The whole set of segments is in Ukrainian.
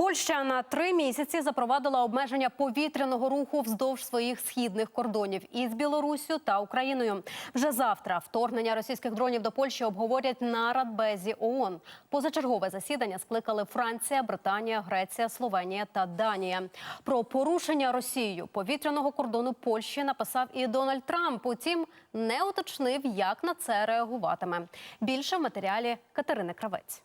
Польща на три місяці запровадила обмеження повітряного руху вздовж своїх східних кордонів із Білоруссю та Україною. Вже завтра вторгнення російських дронів до Польщі обговорять на Радбезі ООН. Позачергове засідання скликали Франція, Британія, Греція, Словенія та Данія. Про порушення Росією повітряного кордону Польщі написав і Дональд Трамп. Утім, не уточнив, як на це реагуватиме. Більше в матеріалі Катерини Кравець.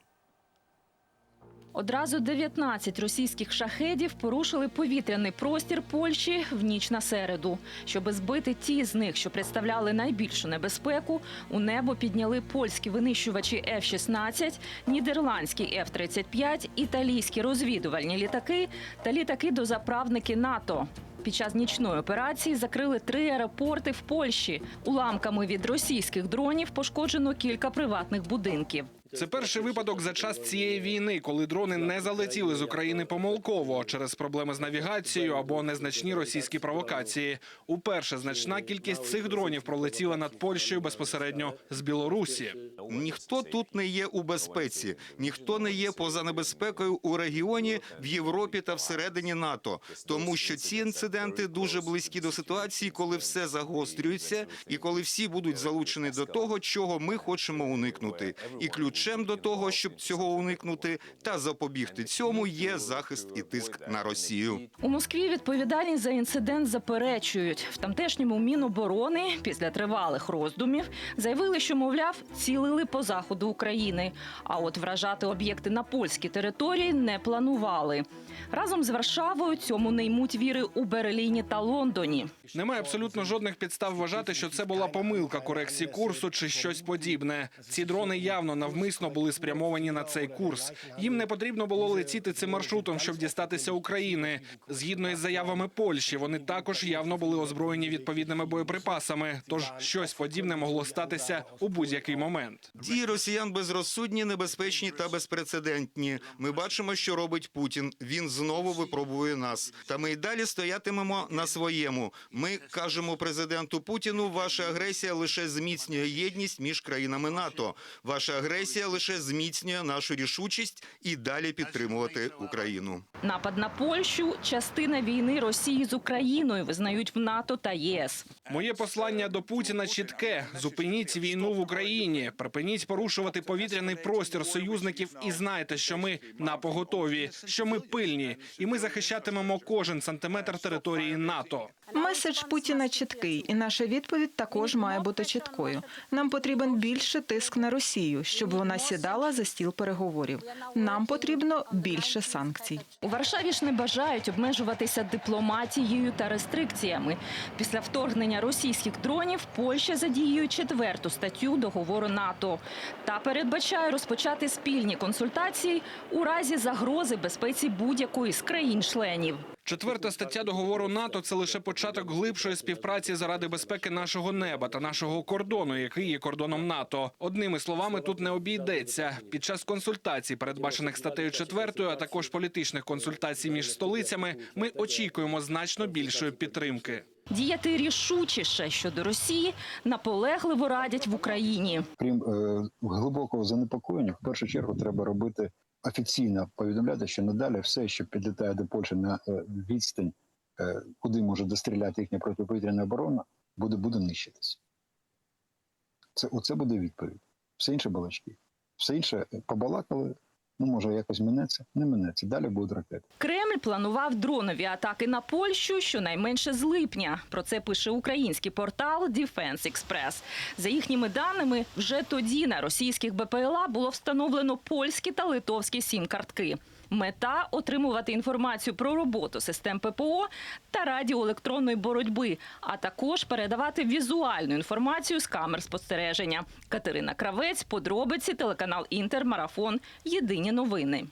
Одразу 19 російських шахедів порушили повітряний простір Польщі в ніч на середу. Щоби збити ті з них, що представляли найбільшу небезпеку, у небо підняли польські винищувачі F-16, нідерландські F-35, італійські розвідувальні літаки та літаки-дозаправники НАТО. Під час нічної операції закрили три аеропорти в Польщі. Уламками від російських дронів пошкоджено кілька приватних будинків. Це перший випадок за час цієї війни, коли дрони не залетіли з України помилково через проблеми з навігацією або незначні російські провокації. Уперше значна кількість цих дронів пролетіла над Польщею безпосередньо з Білорусі. Ніхто тут не є у безпеці, ніхто не є поза небезпекою у регіоні, в Європі та всередині НАТО, тому що ці інциденти дуже близькі до ситуації, коли все загострюється, і коли всі будуть залучені до того, чого ми хочемо уникнути. І ключем до того, щоб цього уникнути та запобігти цьому, є захист і тиск на Росію. У Москві відповідальність за інцидент заперечують. В тамтешньому міноборони після тривалих роздумів заявили, що мовляв цілили по заходу України. А от вражати об'єкти на польській території не планували. Разом з Варшавою цьому не ймуть віри у Берліні та Лондоні. Немає абсолютно жодних підстав вважати, що це була помилка корекції курсу чи щось подібне. Ці дрони явно навмисно були спрямовані на цей курс. Їм не потрібно було летіти цим маршрутом, щоб дістатися України. Згідно із заявами Польщі, вони також явно були озброєні відповідними боєприпасами. Тож щось подібне могло статися у будь-який момент. Дії росіян безрозсудні, небезпечні та безпрецедентні. Ми бачимо, що робить Путін. Він знову випробує нас. Та ми й далі стоятимемо на своєму. Ми кажемо президенту Путіну: ваша агресія лише зміцнює єдність між країнами НАТО. Ваша агресія лише зміцнює нашу рішучість і далі підтримувати Україну. Напад на Польщу частина війни Росії з Україною визнають в НАТО та ЄС. Моє послання до Путіна чітке: зупиніть війну в Україні, припиніть порушувати повітряний простір союзників і знайте, що ми на поготові, що ми пильні, і ми захищатимемо кожен сантиметр території НАТО. Меседж Путіна чіткий, і наша відповідь також має бути чіткою. Нам потрібен більше тиск на Росію, щоб вона сідала за стіл переговорів. Нам потрібно більше санкцій. У Варшаві ж не бажають обмежуватися дипломатією та рестрикціями. Після вторгнення російських дронів Польща задіює четверту статтю договору НАТО та передбачає розпочати спільні консультації у разі загрози безпеці будь-якої з країн-членів. Четверта стаття договору НАТО це лише початок глибшої співпраці заради безпеки нашого неба та нашого кордону, який є кордоном НАТО. Одними словами, тут не обійдеться. Під час консультацій, передбачених статтею 4, а також політичних консультацій між столицями, ми очікуємо значно більшої підтримки. Діяти рішучіше щодо Росії наполегливо радять в Україні. крім е, глибокого занепокоєння, в першу чергу треба робити офіційно повідомляти, що надалі все, що підлітає до Польщі на е, відстань, е, куди може достріляти їхня протиповітряна оборона, буде, буде нищитись. Це, оце буде відповідь. Все інше балачки. Все інше е, побалакали, ну може якось минеться, не минеться. Далі будуть ракети. Кремль планував дронові атаки на Польщу щонайменше з липня. Про це пише український портал Defense Express. За їхніми даними, вже тоді на російських БПЛА було встановлено польські та литовські сім-картки. Мета отримувати інформацію про роботу систем ППО та радіоелектронної боротьби, а також передавати візуальну інформацію з камер спостереження. Катерина Кравець, подробиці, телеканал Інтер, Марафон. Єдині новини.